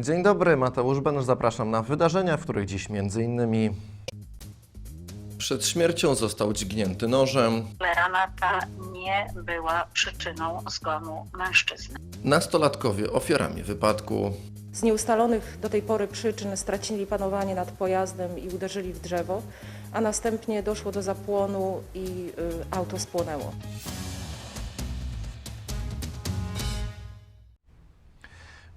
Dzień dobry, Mateusz Benusz, zapraszam na wydarzenia, w których dziś między innymi przed śmiercią został dźgnięty nożem, Rana ta nie była przyczyną zgonu mężczyzny. nastolatkowie ofiarami wypadku, Z nieustalonych do tej pory przyczyn stracili panowanie nad pojazdem i uderzyli w drzewo, a następnie doszło do zapłonu i y, auto spłonęło.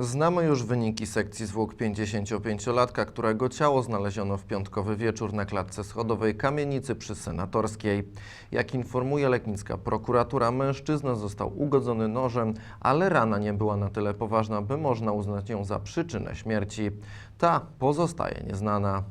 Znamy już wyniki sekcji zwłok 55-latka, którego ciało znaleziono w piątkowy wieczór na klatce schodowej kamienicy przy Senatorskiej. Jak informuje leknicka prokuratura, mężczyzna został ugodzony nożem, ale rana nie była na tyle poważna, by można uznać ją za przyczynę śmierci. Ta pozostaje nieznana.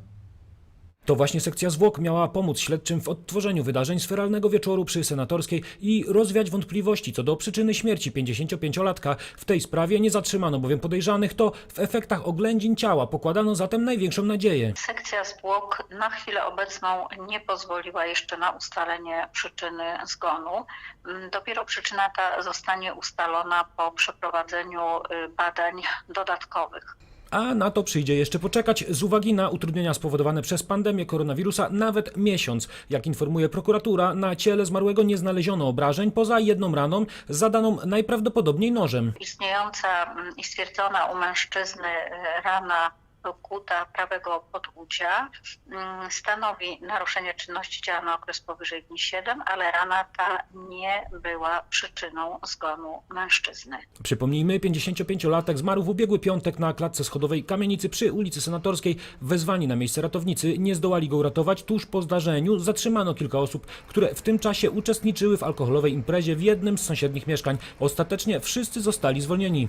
To właśnie sekcja zwłok miała pomóc śledczym w odtworzeniu wydarzeń z feralnego wieczoru przy Senatorskiej i rozwiać wątpliwości co do przyczyny śmierci 55-latka. W tej sprawie nie zatrzymano bowiem podejrzanych, to w efektach oględzin ciała pokładano zatem największą nadzieję. Sekcja zwłok na chwilę obecną nie pozwoliła jeszcze na ustalenie przyczyny zgonu. Mm, Dopiero przyczyna ta zostanie ustalona po przeprowadzeniu y, badań dodatkowych. A na to przyjdzie jeszcze poczekać z uwagi na utrudnienia spowodowane przez pandemię koronawirusa nawet miesiąc. Jak informuje prokuratura, na ciele zmarłego nie znaleziono obrażeń poza jedną raną zadaną najprawdopodobniej nożem. Istniejąca mm, i stwierdzona u mężczyzny y, rana do kuta prawego podłudzia mm, stanowi naruszenie czynności ciała na okres powyżej dni 7, ale rana ta nie była przyczyną zgonu mężczyzny. Przypomnijmy, 55-latek zmarł w ubiegły piątek na klatce schodowej kamienicy przy ulicy Senatorskiej. Wezwani na miejsce ratownicy nie zdołali go uratować. Tuż po zdarzeniu zatrzymano kilka osób, które w tym czasie uczestniczyły w alkoholowej imprezie w jednym z sąsiednich mieszkań. Ostatecznie wszyscy zostali zwolnieni.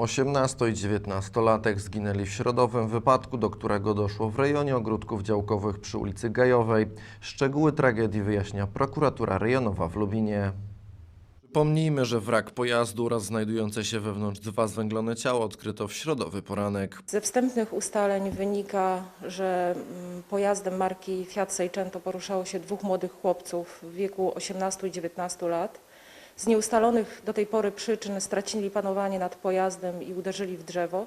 18 i 19-latek zginęli w środowym wypadku, do którego doszło w rejonie ogródków działkowych przy ulicy Gajowej. Szczegóły tragedii wyjaśnia prokuratura rejonowa w Lubinie. Przypomnijmy, że wrak pojazdu oraz znajdujące się wewnątrz dwa zwęglone ciała odkryto w środowy poranek. Ze wstępnych ustaleń wynika, że mm, pojazdem marki Fiat Seicento poruszało się dwóch młodych chłopców w wieku 18 i 19 lat. Z nieustalonych do tej pory przyczyn stracili panowanie nad pojazdem i uderzyli w drzewo,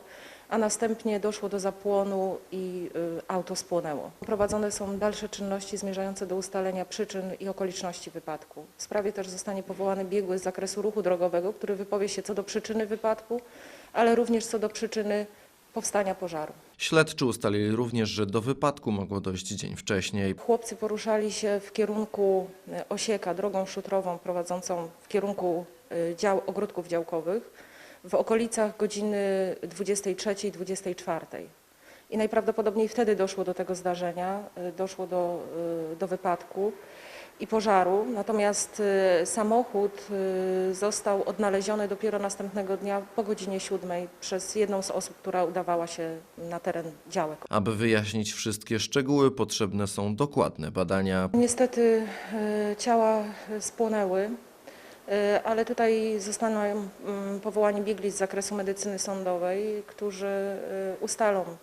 a następnie doszło do zapłonu i y, auto spłonęło. Prowadzone są dalsze czynności zmierzające do ustalenia przyczyn i okoliczności wypadku. W sprawie też zostanie powołany biegły z zakresu ruchu drogowego, który wypowie się co do przyczyny wypadku, ale również co do przyczyny powstania pożaru. Śledczy ustalili również, że do wypadku mogło dojść dzień wcześniej. Chłopcy poruszali się w kierunku e, Osieka, drogą szutrową prowadzącą w kierunku e, dział, ogródków działkowych w okolicach godziny 23-24. I najprawdopodobniej wtedy doszło do tego zdarzenia, e, doszło do, do wypadku i pożaru. Natomiast e, samochód e, został odnaleziony dopiero następnego dnia po godzinie 7 przez jedną z osób, która udawała się na teren działek. Aby wyjaśnić wszystkie szczegóły, potrzebne są dokładne badania. Niestety e, ciała spłonęły, ale tutaj zostaną mm, powołani biegli z zakresu medycyny sądowej, którzy ustalą mm,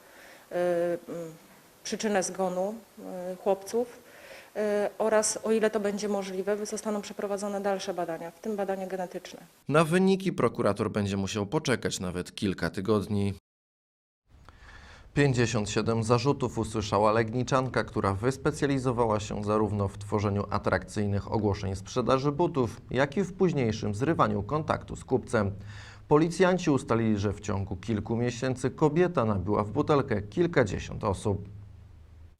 przyczynę zgonu chłopców oraz, o ile to będzie możliwe, zostaną przeprowadzone dalsze badania, w tym badania genetyczne. Na wyniki prokurator będzie musiał poczekać nawet kilka tygodni. 57 zarzutów usłyszała Legniczanka, która wyspecjalizowała się zarówno w tworzeniu atrakcyjnych ogłoszeń sprzedaży butów, jak i w późniejszym zrywaniu kontaktu z kupcem. Policjanci ustalili, że w ciągu kilku miesięcy kobieta nabiła w butelkę kilkadziesiąt osób.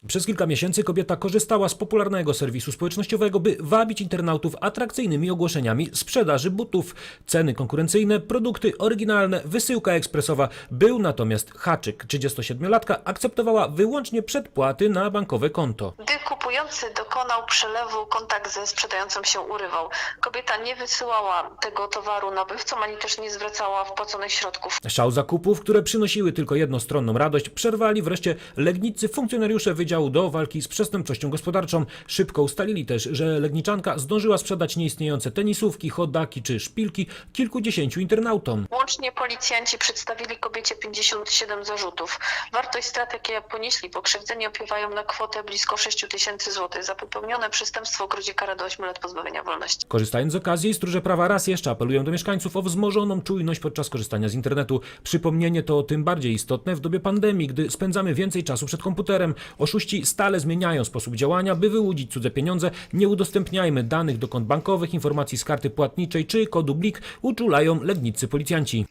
Przez kilka miesięcy kobieta korzystała z popularnego serwisu społecznościowego, by wabić internautów atrakcyjnymi ogłoszeniami sprzedaży butów. Ceny konkurencyjne, produkty oryginalne, wysyłka ekspresowa. Był natomiast haczyk. 37-latka akceptowała wyłącznie przedpłaty na bankowe konto. Gdy kupujący dokonał przelewu, kontakt ze sprzedającym się urywał. Kobieta nie wysyłała tego towaru nabywcom, ani też nie zwracała wpłaconych środków. Szał zakupów, które przynosiły tylko jednostronną radość, przerwali wreszcie legnicy funkcjonariusze Wydziału do Walki z Przestępczością Gospodarczą. Szybko ustalili też, że legniczanka zdążyła sprzedać nieistniejące tenisówki, chodaki czy szpilki kilkudziesięciu internautom. Łącznie policjanci przedstawili kobiecie 57 zarzutów. Wartość strat, jakie ponieśli pokrzywdzeni, opiewają na kwotę blisko 6 tysięcy złotych. Za popełnione przestępstwo grozi kara do 8 lat pozbawienia wolności. Korzystając z okazji, stróże prawa raz jeszcze apelują do mieszkańców o wzmożoną czujność podczas korzystania z internetu. Przypomnienie to tym bardziej istotne w dobie pandemii, gdy spędzamy więcej czasu przed komputerem. Oszuści stale zmieniają sposób działania, by wyłudzić cudze pieniądze. Nie udostępniajmy danych do kont bankowych, informacji z karty płatniczej czy kodu BLIK, uczulają legnicy policjanci.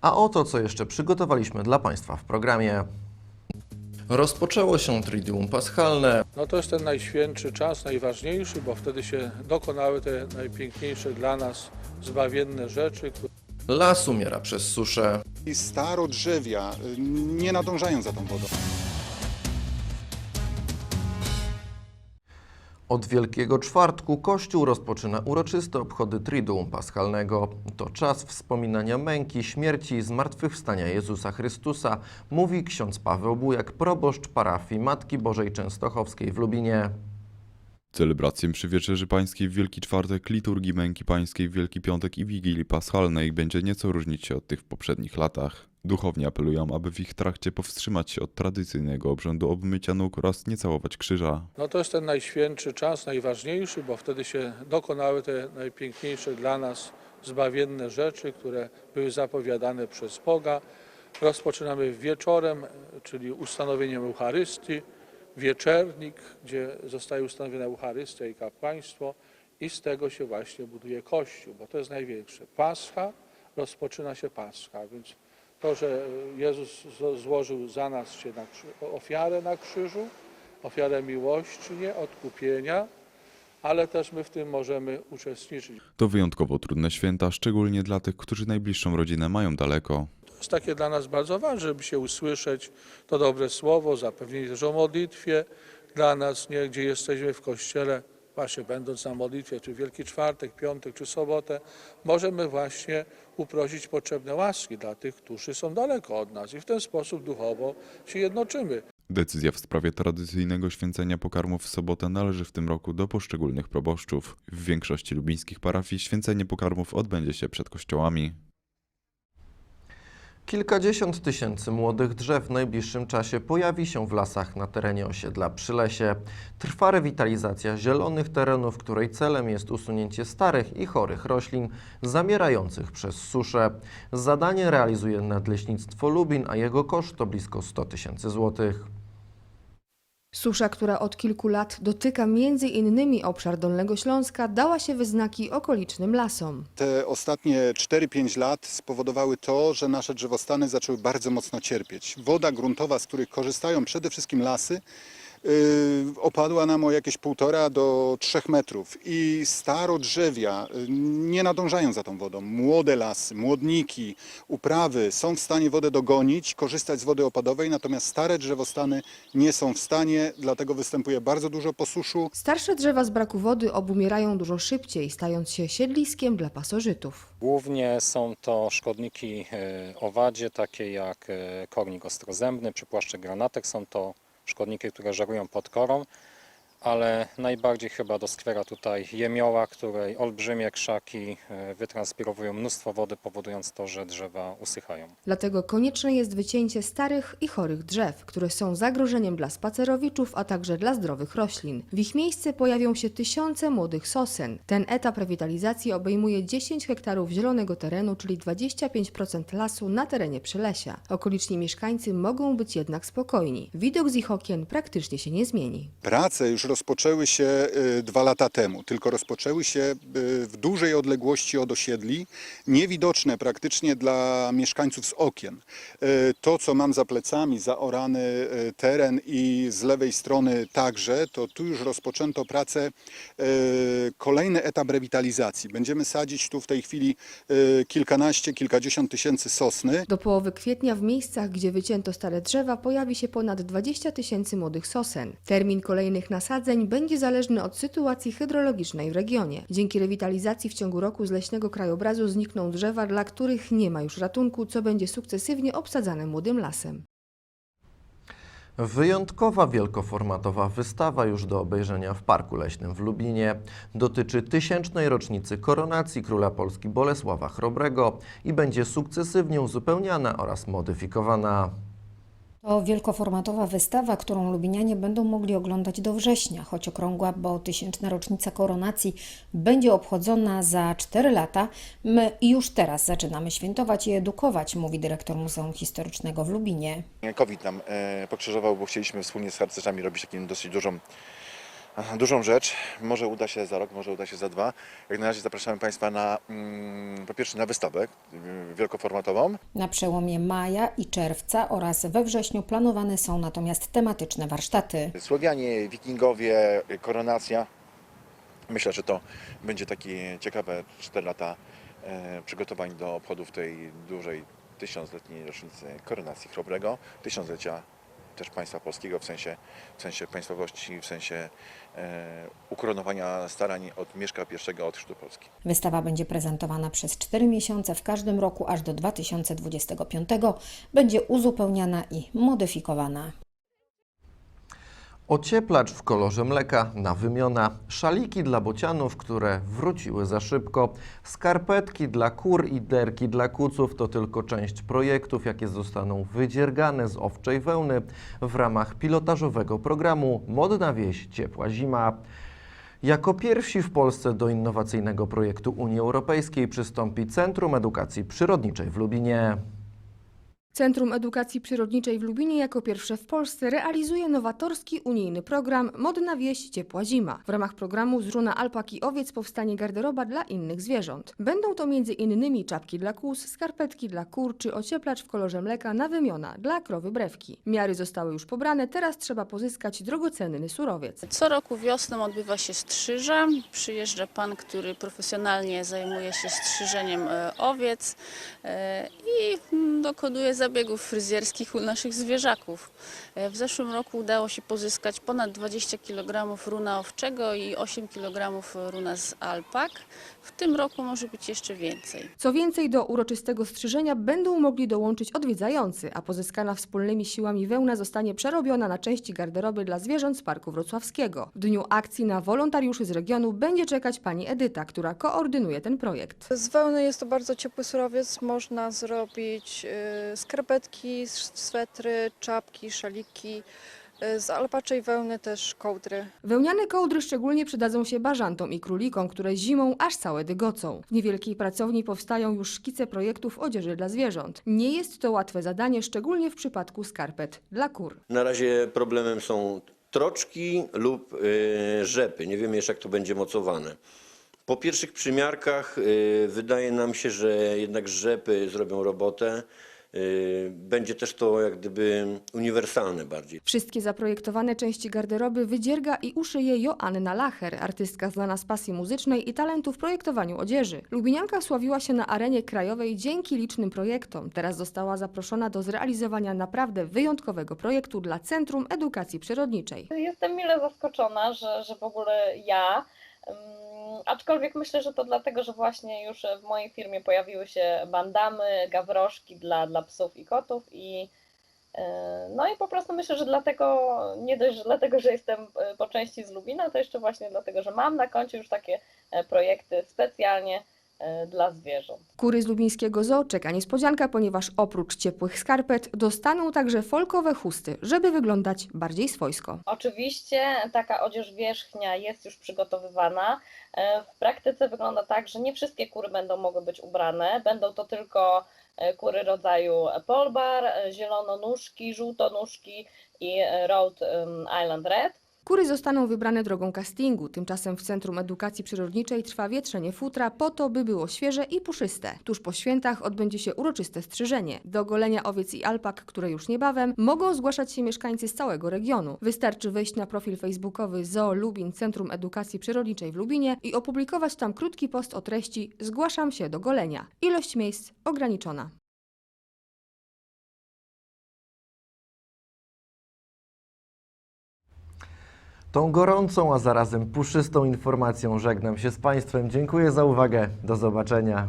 A oto co jeszcze przygotowaliśmy dla Państwa w programie. Rozpoczęło się Triduum Paschalne. No to jest ten najświętszy czas, najważniejszy, bo wtedy się dokonały te najpiękniejsze dla nas zbawienne rzeczy, Las umiera przez suszę. I starodrzewia y, nie nadążają za tą wodą. Od Wielkiego Czwartku Kościół rozpoczyna uroczyste obchody Triduum Paschalnego. To czas wspominania męki, śmierci i zmartwychwstania Jezusa Chrystusa, mówi ksiądz Paweł Bujak, proboszcz parafii Matki Bożej Częstochowskiej w Lubinie. Celebrację przy Wieczerzy Pańskiej w Wielki Czwartek, liturgii Męki Pańskiej w Wielki Piątek i Wigilii Paschalnej będzie nieco różnić się od tych w poprzednich latach. Duchowni apelują, aby w ich trakcie powstrzymać się od tradycyjnego obrzędu obmycia nóg oraz nie całować krzyża. no to jest ten najświętszy czas, najważniejszy, bo wtedy się dokonały te najpiękniejsze dla nas zbawienne rzeczy, które były zapowiadane przez Boga. Rozpoczynamy wieczorem, czyli ustanowieniem Eucharystii, wieczernik, gdzie zostaje ustanowiona Eucharystia i kapłaństwo i z tego się właśnie buduje Kościół, bo to jest największe. Pascha, rozpoczyna się Pascha, więc to, że Jezus zło- złożył za nas się na ofiarę na krzyżu, ofiarę miłości, nie odkupienia, ale też my w tym możemy uczestniczyć. To wyjątkowo trudne święta, szczególnie dla tych, którzy najbliższą rodzinę mają daleko. Jest takie dla nas bardzo ważne, żeby się usłyszeć to dobre słowo, zapewnienie też o modlitwie dla nas, nie, gdzie jesteśmy w kościele, właśnie będąc na modlitwie, czy Wielki Czwartek, Piątek, czy Sobotę, możemy właśnie uprosić potrzebne łaski dla tych, którzy są daleko od nas i w ten sposób duchowo się jednoczymy. Decyzja w sprawie tradycyjnego święcenia pokarmów w sobotę należy w tym roku do poszczególnych proboszczów. W większości lubińskich parafii święcenie pokarmów odbędzie się przed kościołami. Kilkadziesiąt tysięcy młodych drzew w najbliższym czasie pojawi się w lasach na terenie osiedla Przylesie. Trwa rewitalizacja zielonych terenów, której celem jest usunięcie starych i chorych roślin zamierających przez suszę. Zadanie realizuje Nadleśnictwo Lubin, a jego koszt to blisko 100 tysięcy złotych. Susza, która od kilku lat dotyka między innymi obszar Dolnego Śląska, dała się we znaki okolicznym lasom. Te ostatnie 4-5 lat spowodowały to, że nasze drzewostany zaczęły bardzo mocno cierpieć. Woda gruntowa, z których korzystają przede wszystkim lasy, opadła nam o jakieś 1,5 do 3 metrów i starodrzewia yy, nie nadążają za tą wodą. Młode lasy, młodniki, uprawy są w stanie wodę dogonić, korzystać z wody opadowej, natomiast stare drzewostany nie są w stanie, dlatego występuje bardzo dużo posuszu. Starsze drzewa z braku wody obumierają dużo szybciej, stając się siedliskiem dla pasożytów. Głównie są to szkodniki e, owadzie, takie jak kornik ostrozębny, przypłaszczek granatek. Są to szkodniki, które żerują pod korą, ale najbardziej chyba doskwiera tutaj jemioła, której olbrzymie krzaki e, wytranspirowują mnóstwo wody, powodując to, że drzewa usychają. Dlatego konieczne jest wycięcie starych i chorych drzew, które są zagrożeniem dla spacerowiczów, a także dla zdrowych roślin. W ich miejsce pojawią się tysiące młodych sosen. Ten etap rewitalizacji obejmuje 10 hektarów zielonego terenu, czyli 25% lasu na terenie Przylesia. Okoliczni mieszkańcy mogą być jednak spokojni. Widok z ich okien praktycznie się nie zmieni. Prace już rozpoczęły się y, dwa lata temu, tylko rozpoczęły się y, w dużej odległości od osiedli, niewidoczne praktycznie dla mieszkańców z okien. Y, To, co mam za plecami, zaorany teren i z lewej strony także, to tu już rozpoczęto pracę, kolejny etap rewitalizacji. Będziemy sadzić tu w tej chwili kilkanaście, kilkadziesiąt tysięcy sosny. Do połowy kwietnia w miejscach, gdzie wycięto stare drzewa, pojawi się ponad 20 tysięcy młodych sosen. Termin kolejnych nasadzeń będzie zależny od sytuacji hydrologicznej w regionie. Dzięki rewitalizacji w ciągu roku z leśnego krajobrazu znikną drzewa, dla których nie ma już ratunku, co będzie sukcesywnie obsadzane młodym lasem. Wyjątkowa wielkoformatowa wystawa już do obejrzenia w Parku Leśnym w Lubinie dotyczy tysięcznej rocznicy koronacji króla Polski Bolesława Chrobrego i będzie sukcesywnie uzupełniana oraz modyfikowana. To wielkoformatowa wystawa, którą lubinianie będą mogli oglądać do września, choć okrągła, bo tysięczna rocznica koronacji będzie obchodzona za 4 lata. My już teraz zaczynamy świętować i edukować, mówi dyrektor Muzeum Historycznego w Lubinie. COVID nam e, pokrzyżował, bo chcieliśmy wspólnie z harcerzami robić taką dosyć dużą, dużą rzecz. Może uda się za rok, może uda się za dwa. Jak na razie zapraszamy Państwa na, mm, po pierwsze na wystawę y, wielkoformatową. Na przełomie maja i czerwca oraz we wrześniu planowane są natomiast tematyczne warsztaty. Słowianie, wikingowie, koronacja. Myślę, że to będzie takie ciekawe 4 lata e, przygotowań do obchodów tej dużej tysiącletniej rocznicy koronacji Chrobrego, tysiąclecia też państwa polskiego w sensie, w sensie państwowości, w sensie e, ukoronowania starań od Mieszka I od chrztu Polski. Wystawa będzie prezentowana przez 4 miesiące w każdym roku aż do 2025. Będzie uzupełniana i modyfikowana. Ocieplacz w kolorze mleka na wymiona, szaliki dla bocianów, które wróciły za szybko, skarpetki dla kur i derki dla kuców to tylko część projektów, jakie zostaną wydziergane z owczej wełny w ramach pilotażowego programu Modna wieś, ciepła zima. Jako pierwsi w Polsce do innowacyjnego projektu Unii Europejskiej przystąpi Centrum Edukacji Przyrodniczej w Lubinie. Centrum Edukacji Przyrodniczej w Lubinie jako pierwsze w Polsce realizuje nowatorski unijny program Modna wieś, ciepła zima. W ramach programu z runa alpak i owiec powstanie garderoba dla innych zwierząt. Będą to innymi czapki dla kóz, skarpetki dla kur czy ocieplacz w kolorze mleka na wymiona dla krowy brewki. Miary zostały już pobrane, teraz trzeba pozyskać drogocenny surowiec. Co roku wiosną odbywa się strzyża. Przyjeżdża pan, który profesjonalnie zajmuje się strzyżeniem e, owiec e, i dokonuje zabiegów fryzjerskich u naszych zwierzaków. E, W zeszłym roku udało się pozyskać ponad 20 kg runa owczego i 8 kg runa z alpak. W tym roku może być jeszcze więcej. Co więcej, do uroczystego strzyżenia będą mogli dołączyć odwiedzający, a pozyskana wspólnymi siłami wełna zostanie przerobiona na części garderoby dla zwierząt z Parku Wrocławskiego. W dniu akcji na wolontariuszy z regionu będzie czekać pani Edyta, która koordynuje ten projekt. Z wełny jest to bardzo ciepły surowiec. Można zrobić y, skarpetki, swetry, czapki, szaliki. y, Z alpaczej wełny też kołdry. Wełniane kołdry szczególnie przydadzą się bażantom i królikom, które zimą aż całe dygocą. W niewielkiej pracowni powstają już szkice projektów odzieży dla zwierząt. Nie jest to łatwe zadanie, szczególnie w przypadku skarpet dla kur. Na razie problemem są troczki lub y, rzepy. Nie wiemy jeszcze, jak to będzie mocowane. Po pierwszych przymiarkach y, wydaje nam się, że jednak rzepy zrobią robotę. Y, będzie też to jak gdyby uniwersalne bardziej. Wszystkie zaprojektowane części garderoby wydzierga i uszyje Joanna Lacher, artystka znana z pasji muzycznej i talentu w projektowaniu odzieży. Lubinianka sławiła się na arenie krajowej dzięki licznym projektom. Teraz została zaproszona do zrealizowania naprawdę wyjątkowego projektu dla Centrum Edukacji Przyrodniczej. Jestem mile zaskoczona, że, że w ogóle ja. Aczkolwiek myślę, że to dlatego, że właśnie już w mojej firmie pojawiły się bandamy, gawroszki dla, dla psów i kotów i yy, no i po prostu myślę, że dlatego, nie dość, że dlatego, że jestem y, po części z Lubina, to jeszcze właśnie dlatego, że mam na koncie już takie e, projekty specjalnie e, dla zwierząt. Kury z lubińskiego zoo czeka niespodzianka, ponieważ oprócz ciepłych skarpet dostaną także folkowe chusty, żeby wyglądać bardziej swojsko. Oczywiście taka odzież wierzchnia jest już przygotowywana. E, W praktyce wygląda tak, że nie wszystkie kury będą mogły być ubrane. Będą to tylko e, kury rodzaju polbar, e, zielononóżki, żółtonóżki i e, Rhode Island Red. Kury zostaną wybrane drogą castingu, tymczasem w Centrum Edukacji Przyrodniczej trwa wietrzenie futra po to, by było świeże i puszyste. Tuż po świętach odbędzie się uroczyste strzyżenie. Do golenia owiec i alpak, które już niebawem, mogą zgłaszać się mieszkańcy z całego regionu. Wystarczy wejść na profil facebookowy Zoo Lubin Centrum Edukacji Przyrodniczej w Lubinie i opublikować tam krótki post o treści Zgłaszam się do golenia. Ilość miejsc ograniczona. Tą gorącą, a zarazem puszystą informacją żegnam się z Państwem. Dziękuję za uwagę. Do zobaczenia.